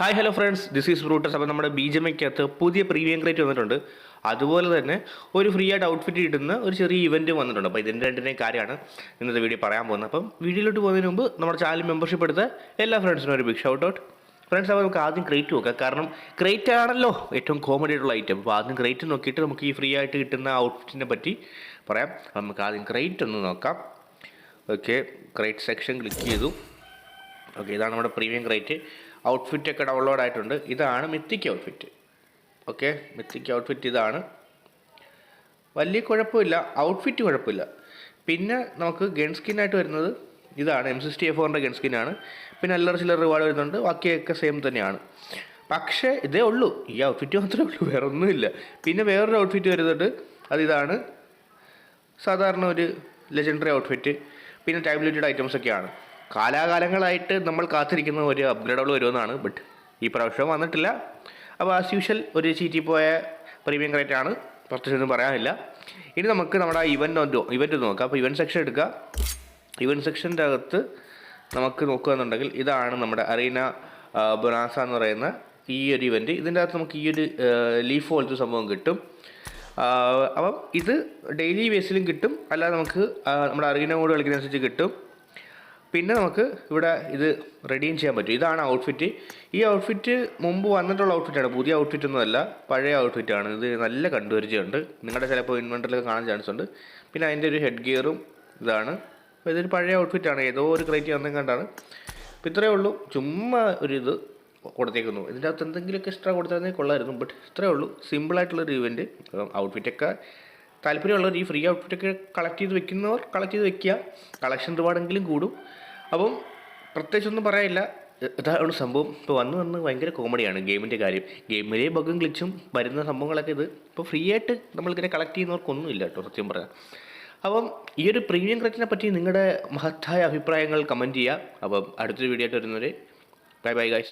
Hi hello friends this is Brutus അപ്പോൾ നമ്മുടെ B J മയ്ക്കകത്ത് പുതിയ പ്രീമിയം ക്രേറ്റ് വന്നിട്ടുണ്ട്. അതുപോലെ തന്നെ ഒരു ഫ്രീ ആയിട്ട് ഔട്ട്ഫിറ്റ് കിട്ടുന്ന ഒരു ചെറിയ ഇവന്റും വന്നിട്ടുണ്ട്. അപ്പോൾ ഇതിന്റെ രണ്ടിന്റെയും കാര്യമാണ് ഇന്നത്തെ വീഡിയോ പറയാൻ പോകുന്നത്. അപ്പം വീഡിയോയിലോട്ട് പോകുന്നതിന് മുമ്പ് നമ്മുടെ ചാനൽ മെമ്പർഷിപ്പ് എടുത്ത എല്ലാ ഫ്രണ്ട്സിനും ഒരു ബിഗ് ഷൗട്ട് ഔട്ട് ഫ്രണ്ട്സ് അപ്പോൾ നമുക്ക് ആദ്യം ക്രേറ്റ് നോക്കാം. കാരണം ക്രേറ്റ് ആണല്ലോ ഏറ്റവും കോമഡി ആയിട്ടുള്ള ഐറ്റം അപ്പോൾ ആദ്യം ക്രേറ്റ് നോക്കിയിട്ട് നമുക്ക് ഈ ഫ്രീ ആയിട്ട് കിട്ടുന്ന ഔട്ട്ഫിറ്റിനെ പറ്റി പറയാം. നമുക്ക് ആദ്യം ക്രേറ്റ് ഒന്ന് നോക്കാം. ഓക്കെ ക്രേറ്റ് സെക്ഷൻ ക്ലിക്ക് ചെയ്തു. ഓക്കെ ഇതാണ് നമ്മുടെ പ്രീമിയം ക്രേറ്റ് ഔട്ട്ഫിറ്റ് ഒക്കെ ഡൗൺലോഡ് ആയിട്ടുണ്ട് ഇതാണ് mythic outfit. Okay? Mythic outfit ഇതാണ്. വലിയ കുഴപ്പമില്ല. ഔട്ട്ഫിറ്റ് കുഴപ്പമില്ല. പിന്നെ നമുക്ക് ഗൺ സ്കിന്നായിട്ട് വരുന്നത് ഇതാണ്. എം സിക്സ്റ്റി എ ഫോറിന്റെ ഗൺ സ്കിന്നാണ് പിന്നെ അല്ലറ ചില്ലറ റിവാർഡ് വരുന്നുണ്ട്. ബാക്കിയൊക്കെ സെയിം തന്നെയാണ്. പക്ഷേ ഇതേ ഉള്ളൂ. ഈ ഔട്ട്ഫിറ്റ് മാത്രമേ ഉള്ളൂ. വേറെ ഒന്നുമില്ല. പിന്നെ വേറൊരു ഔട്ട്ഫിറ്റ് വരുന്നുണ്ട്. അതിതാണ് സാധാരണ ഒരു ലെജൻഡറി ഔട്ട്ഫിറ്റ്. പിന്നെ ടൈം ലിമിറ്റഡ് ഐറ്റംസ് ഒക്കെയാണ്. കാലാകാലങ്ങളായിട്ട് നമ്മൾ കാത്തിരിക്കുന്ന ഒരു അപ്ഗ്രേഡുകൾ വരുമെന്നാണ്. ബട്ട് ഈ പ്രാവശ്യം വന്നിട്ടില്ല. അപ്പോൾ ആസ് യൂഷ്വൽ ഒരു ചീറ്റി പോയ പ്രീമിയം ക്രേറ്റ് ആണ്. പ്രത്യേകിച്ചൊന്നും പറയാനില്ല. ഇനി നമുക്ക് നമ്മുടെ ഇവന്റ് ഇവന്റ് നോക്കാം. അപ്പോൾ ഇവന്റ് സെക്ഷൻ എടുക്കുക ഇവന്റ് സെക്ഷന്റെ അകത്ത് നമുക്ക് നോക്കുകയെന്നുണ്ടെങ്കിൽ ഇതാണ് നമ്മുടെ അറീന ബൊനാസ എന്ന് പറയുന്ന ഈ ഒരു ഇവന്റ് ഇതിന്റെ അകത്ത് നമുക്ക് ഈ ഒരു ലീഫ് പോലത്തെ സംഭവം കിട്ടും. അപ്പം ഇത് ഡെയിലി ബേസിലും കിട്ടും. അല്ലാതെ നമുക്ക് നമ്മുടെ അറീന കൂടെ കളിക്കുന്നതനുസരിച്ച് കിട്ടും. പിന്നെ നമുക്ക് ഇവിടെ ഇത് റെഡിയും ചെയ്യാൻ പറ്റും. ഇതാണ് ഔട്ട്ഫിറ്റ് ഈ ഔട്ട്ഫിറ്റ് മുമ്പ് വന്നിട്ടുള്ള ഔട്ട്ഫിറ്റാണ് പുതിയ ഔട്ട്ഫിറ്റ് ഒന്നുമല്ല പഴയ ഔട്ട്ഫിറ്റാണ് ഇത് നല്ല കണ്ടുപരിചയമുണ്ട്. നിങ്ങളുടെ ചിലപ്പോൾ ഇൻവെന്ററിലൊക്കെ കാണാൻ ചാൻസ് ഉണ്ട്. പിന്നെ അതിന്റെ ഒരു ഹെഡ് ഗിയറും ഇതാണ്. അപ്പോൾ ഇതൊരു പഴയ ഔട്ട്ഫിറ്റാണ് ഏതോ ഒരു ക്രേറ്റ് വന്നും കണ്ടാണ്. അപ്പോൾ ഇത്രയേ ഉള്ളൂ. ചുമ്മാ ഒരു ഇത് കൊടുത്തേക്കുന്നു. ഇതിന്റെ അകത്ത് എന്തെങ്കിലുമൊക്കെ എക്സ്ട്രാ കൊടുത്തായിരുന്നെങ്കിൽ കൊള്ളായിരുന്നു ബട്ട് ഇത്രയേ ഉള്ളൂ. സിമ്പിളായിട്ടുള്ളൊരു ഇവന്റ് ഔട്ട്ഫിറ്റൊക്കെ താല്പര്യമുള്ളവർ ഈ ഫ്രീ ഔട്ട്ഫിറ്റൊക്കെ കളക്ട് ചെയ്ത് വെക്കുന്നവർ കളക്ട് ചെയ്ത് വെക്കുക. കളക്ഷൻ റിവാർഡെങ്കിലും കൂടും. അപ്പം പ്രത്യേകിച്ചൊന്നും പറയാനില്ല. ഇതാണ് സംഭവം. ഇപ്പോൾ വന്ന് വന്ന് ഭയങ്കര കോമഡിയാണ് ഗെയിമിന്റെ കാര്യം. ഗെയിമിലെ ബഗും ക്ലിച്ചും വരുന്ന സംഭവങ്ങളൊക്കെ ഇത്. ഇപ്പോൾ ഫ്രീ ആയിട്ട് നമ്മളിങ്ങനെ കളക്ട് ചെയ്യുന്നവർക്കൊന്നുമില്ല കേട്ടോ സത്യം പറയാം. അപ്പം ഈ ഒരു പ്രീമിയം ക്രിക്കറ്റിനെ പറ്റി നിങ്ങളുടെ മഹത്തായ അഭിപ്രായങ്ങൾ കമന്റ് ചെയ്യുക. അപ്പം അടുത്തൊരു വീഡിയോ ആയിട്ട് വരുന്നവരെ. Bye bye guys